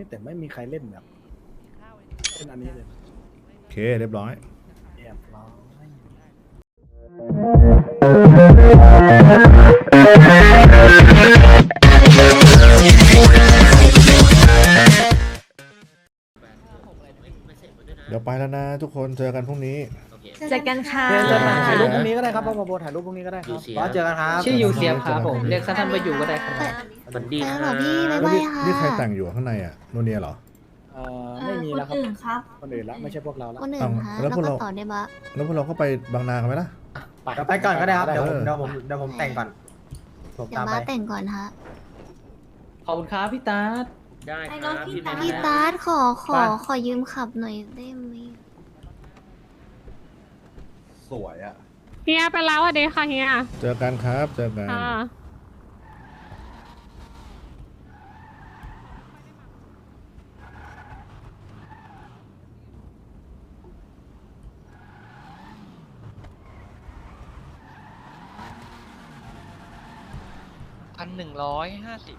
นี่แต่ไม่มีใครเล่นแบบเล่นอันนี้เลยโอเคเรียบร้อยเรียบร้อยเดี๋ยวไปแล้วนะทุกคนเจอกันพรุ่งนี้ เจอกันค่ะเดี๋ยวจะถ่ายรูปพรุ่งนี้ก็ได้ครับพ่อโบถ่ายรูปพรุ่งนี้ก็ได้ครับบอสเจอกันครับชื่อยูเซียมครับผมเรียกสั้นๆว่ายูก็ได้ครับสวัสดีไปคแล้วเหรรัอบพี่บ๊ายแล้วบายนี่ค่ะนี่ใครแต่งอยู่ข้างในอะโนเนียเหรอเอ่อไม่มีแล้วครับนอื่นครับคนอื่นละไม่ใช่พวกเราละคนอื่นค่ะแล้แล้ววพวกก็เราต่อได้ปะแล้วพวกเราก็ไปบางนากันไหมล่ะเดี๋ยวไปก่อนก็ได้ครับเดี๋ยวผมเออเดี๋ยวผมเดี๋ยวผมแต่งก่อนผมเดี๋ยตาวมบ้าไปสแต่งก่อนฮะขอบคุณครับพี่ตาร์ทได้ไอ้ครรัถบพี่พี่ตาเบนพี่ซ์ตาร์ทขอขอบ้านขอยืมขับหน่อยได้ไหม สวยอะเฮียไปแล้วสวัสดีค่ะเฮียเจอกันครับ เจอกันค่ะพันหนึ่งร้อยห้าสิบ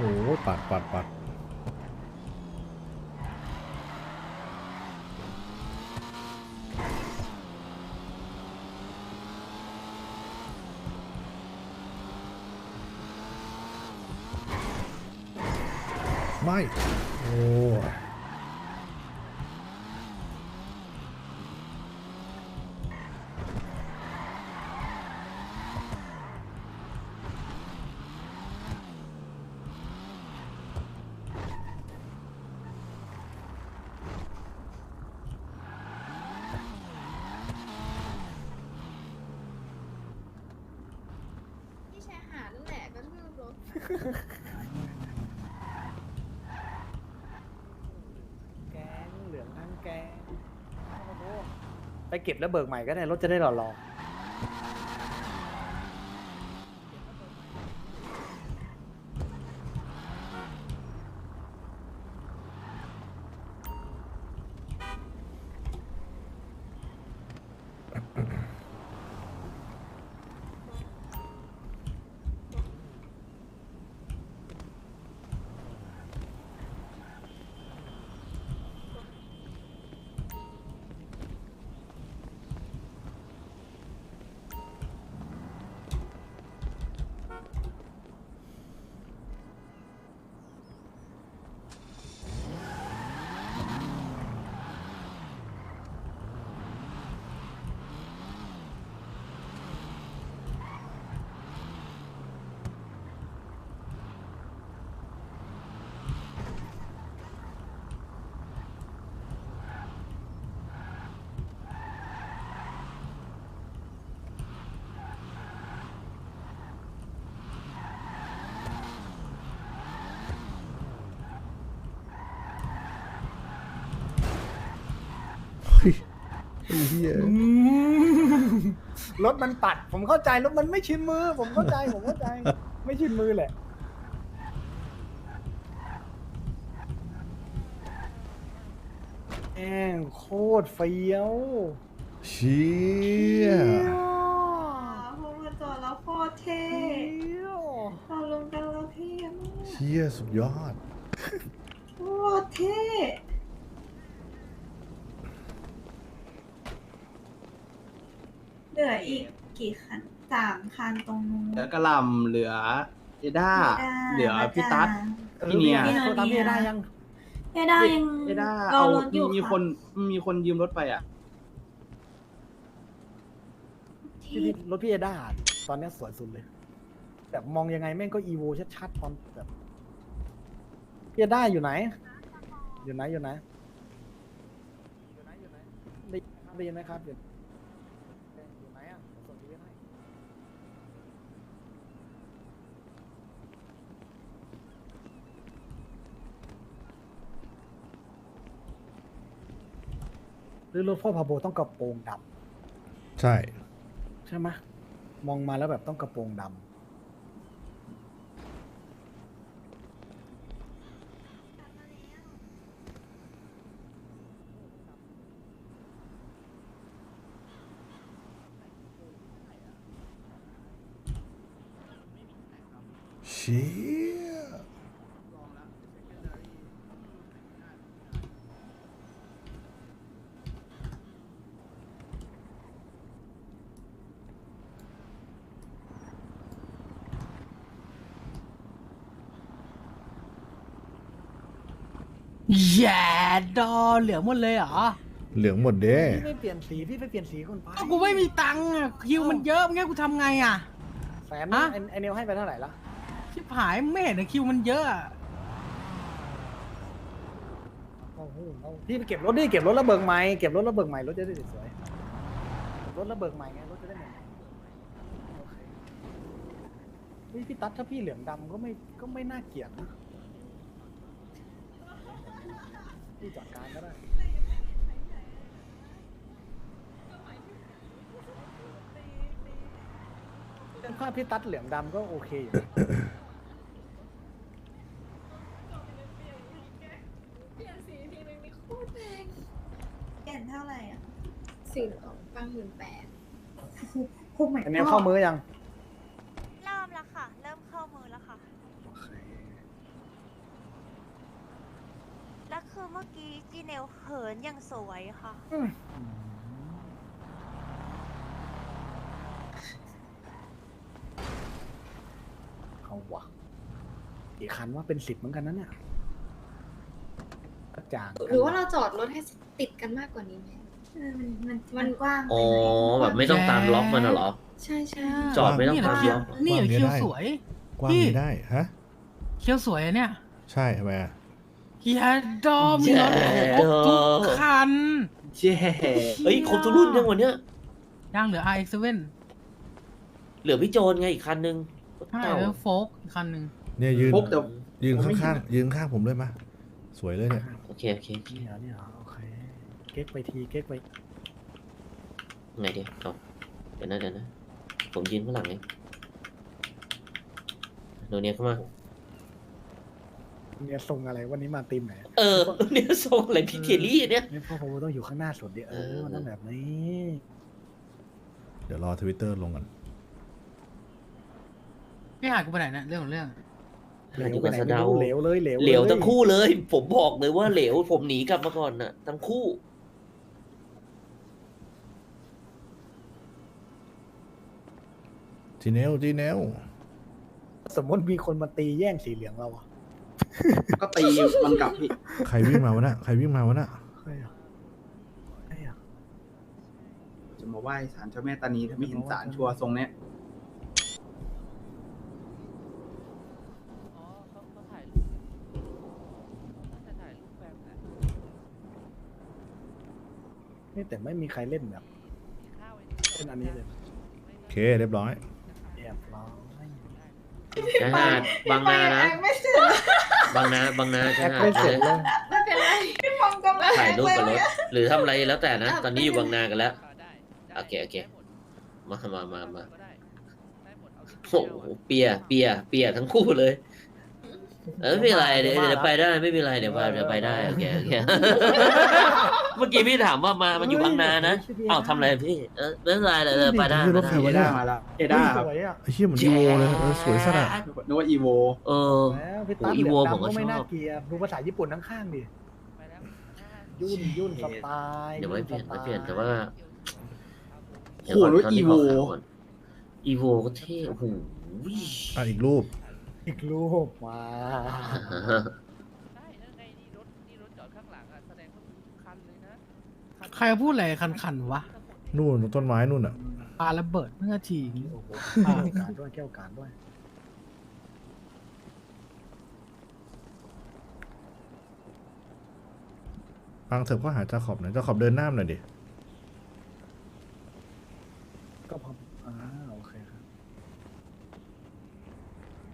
โอ้ปัดปัดปัดไม่ โอ้ย พี่ชายหานั่นแหละก็ทืบรถ แกงเหลืองทั้งแกงไปเก็บแล้วเบิกใหม่ก็ได้รถจะได้หล่อๆ เหี้ยรถมันปัด ผมเข้าใจรถมันไม่ชินมือ ผมเข้าใจผมเข้าใจ ไม่ชินมือแหละแม่งโคตรเฟี้ยวเชี่ยพวกมาจอดแล้วโคตรเท่เฟี้ยวเราลงกันแล้วเท่มากเชี่ยสุดยอดโคตรเท่ เห ลืออีกกี่คันสามคันตรงนู้น เหลือกระหลำเหลือเอด้า เหลือพี่ตั๊ดเออพี่เนียโทรตามพี่ได้ยังเอด้ายังเอด้ารอเอารถอยู่มีค่ะคนมีคนยืมรถไปอะพี่พี่รถพี่เอด้าตอนเนี้ยสวยสุดเลย แบบมองยังไงแม่งก็อีโวชัดๆตอนแบบพี่ได้อยู่ไหนอยู่ไหนอยู่ไหน อยู่ไหนอยู่ไหนได้ได้ยินไหมครับอยู่อยู่ไหนอะผมส่งชีวิตให้ หรือรถพ่อพาโบต้องกระโปรงดใช่ำใช่ไหมมองมาแล้วแบบต้องกระโปรงดำเชี่ย แย่ดอเหลือหมดเลยเหรอเหลืองหมดเด้พี่ไม่เปลี่ยนสีพี่ไปเปลี่ยนสีคนไปก็กูไม่มีตังค์อะคิวมันเยอะงั้นกูทำไงอะ แสนฮะ ไอ้ไอเนลให้ไปเท่าไหร่ละชิบหายไม่เห็นเหรอคิวมันเยอะอะโอ้โหเอาพี่ไปเก็บรถดิเก็บรถแล้วเบิกใหม่เก็บรถแล้วเบิกใหม่รถจะได้สวยๆเก็บรถแล้วเบิกใหม่ไงรถจะได้ใหม่ๆโอเคเฮ้ยพี่ตั๊ดถ้าพี่เหลืองดำก็ไม่ก็ไม่น่าเกลียดนะ พี่จัดการก็ได้เรื่องภาพพี่ตั๊ดเหลืองดำก็โอเคอยู่นะเปลี่ยนเท่าไหร่อะสี่ปังหมื่นแปดคุ้มไหมอันนี้เข้ามือยัง เริ่มแล้วค่ะ เริ่มเข้ามือแล้วค่ะ แล้ว คือเมื่อกี้จีเนลเหินอย่างสวยค่ะ เอาวะกี่คันว่าเป็นสิบเหมือนกันนะเนี่ยกระจ่างหรือว่าเราจอดรถให้ติดกันมากกว่านี้ไหมเออมันมันมัมันนกว้างไปอ๋อไหมแบบไม่ต้องตามล็อกมันน่ะเหรอ ใช่ใช่จอดไม่ต้องนี่เหรตามคิวล็อก นี่เหรอคิวสวย กว้างพี่ ไม่ได้ ฮะคิวสวยอะเนี่ย ใช่ทำไมอะ เฮียดอมีรถครบทุกคัน เจ๊เฮ้ยครบทุกรุ่นยังวันเนี้ยย่างเหลือ RX7 เหลือพี่โจนไงอีกคันนึงใช่เต่าแล้วโฟกอีกคันหนึ่งเนี่ยยืนพกแต่ยืนผมไม่ข้างเห็นอะๆยืนข้างผมเลยมะสวยเลยเนี่ยโอเคโอเคโอเคนี่เหรอนี่เหรอโอเคเก๊กไปทีเก๊กไปไงดีเอาเดี๋ยวนะเดี๋ยวนะผมยืนข้างหลังเองโนเนียเข้ามา เนี่ยทรงอะไรวันนี้มาตีมไหนเออเนี่ยส่งอะไรพี่เทลลี่เนี่ยเนี่ยพ่อผมต้องอยู่ข้างหน้าสุดดิเออเออมันต้องแบบนี้ เดี๋ยวรอทวิตเตอร์ลงกันพี่หายกูไปไหนเนี่ยเรื่องของเรื่องเหลอยู่วไปกับไหนสะไม่เดารู้เหลวเลยเหลวเหลวลยทั้งคู่เลย ผมบอกเลยว่าเหลวผมหนีกลับมาก่อนน่ะทั้งคู่จีเนลจีเนลสมมติมีคนมาตีแย่งสีเหลืองเราอะ ก็ตีมันกลับพี่ใครวิ่งมาวะน่ะใครวิ่งมาวะน่ะใครอะใครอะจะมาไหว้ศาลเจ้าแม่ตานีถ้าไม่เห็นศาลชัวร์ทรงเนี้ยอ๋อเขาเขาถ่ายรูปน่าจะถ่ายรูปแบบไหนนี่แต่ไม่มีใครเล่นแบบข้าวไอ้เล่นอันนี้เลย โอเค เรียบร้อยแอบร้อย ชายหาดบางนานะไม่เสร็จบางนาบางนาแอชายบหาดไม่เสร็จเลยไม่เป็นไรพี่มองกำลังถ่ายรูปกับรเลถหรือทำอะไรแล้วแต่นะ ตอนนี้อยู่บางนากันแล้วได้โอเคโอเคได้หมดมามามามาก็ได้ได้หมดเอาที่โอ้โหเปียเปียเปียทั้งคู่เลย เออไม่เป็นไรเดี๋ยวเดี๋ยวไปได้ไม่เป็นไรเดี๋ยวไปเดี๋ยวไปได้โอเคโอเคเมื่อกี้พี่ถามว่ามามันอยู่บางนานะอ้าวทำอะไรพี่เออไม่เป็นไรเดี๋ยวเดี๋ยวไปได้นี่รถใครไปวะได้นี่เอด้ามาแล้วเอด้าครับสวยอะไอ้เหี้ยเหมือนอีโวเลยเออสวยสัสอะนึกว่าอีโวเออแล้วพี่ตั๊ดโอ้อีเหลืโวองผมก็ดำก็ไม่ชอบน่าเกลียดดูภาษาญี่ปุ่นข้างๆดิไปแล้วยุ่นยุ่นสไตล์เดี๋ยวไม่เปลี่ยนสไม่ตเปลี่ยนแต่ว่าโอ้โหรถตนนี้ Evo ขอข่าวก่อนอีโวก็เท่โอ้โหอะอีกรูป อีกรูปมาได้แล้วไงนี่รถนี่รถจอดข้างหลังอะแสดงว่าทุกคันเลยนะนใครพูดอะไรคันๆวะนู่นต้นไม้นู่นอะ ปาระเบิดเมื่อทีโอ้โหแก้วการด้วยแก้วการด้วยปังเถิบก็หาจาขอบหน่อยจาขอบเดินหน้าหน่อยดิ ก็พออ่าโอเคครับ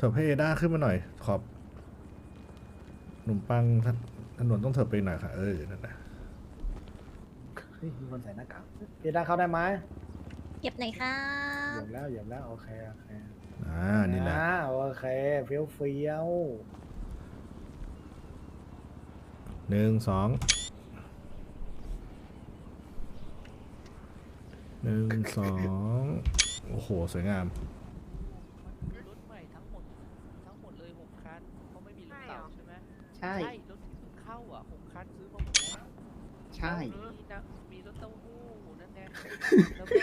เถิบให้เอด้าขึ้นมาหน่อย ขอบหนุ่มปังถถนนต้องเถิบไปหน่อยค่ะ เออนั่นนะเฮ้ยมีคนใส่หน้ากากพี่ได้เข้าได้ไหมเก็บหน่อยครัเหยีบยบแล้วเหยียบแล้วโอเคโอเคอ่านี่แหละอ่าโอเคเฟี้ยวเฟี้ยวหนึ่งสองหนึ่งสองโอ้โห สวยงาม รถใหม่ทั้งหมด ทั้งหมดเลยหกคันเขาะไม่มีรถเก่าใช่ไหม ใช่ รถที่เพิ่งเข้าอะหกคันซื้อมาหมดแล้ว ใช่ มีน้ำมีรถเต้าหู้นั่นแน่แล้วก็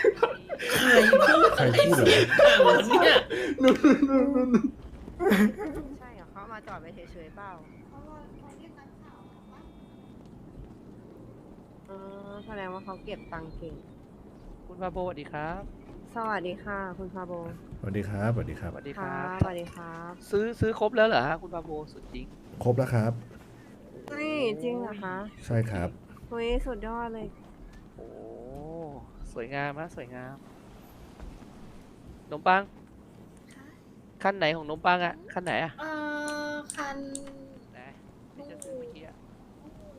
มีใครพูดเหรอข้างวันเนี่ย ใช่เหรอเขามาจอดไปเฉยๆเปล่าเออแสดงว่าเขาเก็บตังค์เก่ง คุณพาโบสวัสดีครับสวัสดีค่ะ คุณพาโบสวัสดีครับสวัสดีครับ สวัสดีคค่ะรับ สวัสดีครับซื้อซื้อครบแล้วเหรอฮะคุณพาโบสุดจริง ครบแล้วครับเฮ้ยจริงเหรอคะ ใช่ครับ เฮ้ยสุดยอดเลย โอ้ สวยงามฮะสวยงามนมปัง ค่ะขั้นไหนของนมปังอะขั้นไหนอะเอ่อคันไหนที่จะซื้อเมื่อกี้อะ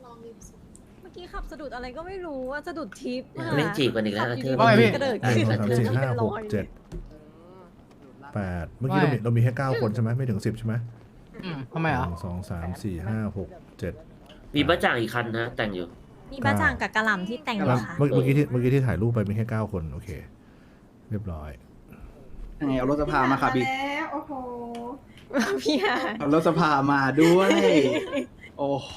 ลองลิมสุดเมื่อกี้ขับสะดุดอะไรก็ไม่รู้ว่าสะดุดทิปเล่นจีบกันอีกแล้วขับเธอดีๆว่าไงพี่ กระเดิดหนึ่ขึ้งนสองสามสี่ห้าหกเจ็ดแปดเมื่อกี้เรามีเรามีแค่เก้าคนใช่ไหมไม่ถึงสิบใช่ไหมทำไมหอะนึ่งสองสามสี่ห้าหกเจ็ดมีบ้าจ่างอีกคันนะแต่งอยู่ มีบ้าจ่างกับกะหล่ำที่แต่งอยู่ค่ะเมื่อเมื่อกี้ที่เมื่อกี้ที่ถ่ายรูปไปมีแค่เก้าคนโอเค เรียบร้อย ยังไงเอารถสภามาครับบิ๊กแล้วโอ้โห พี่ฮาเอารถสภามาด้วย โอ้โห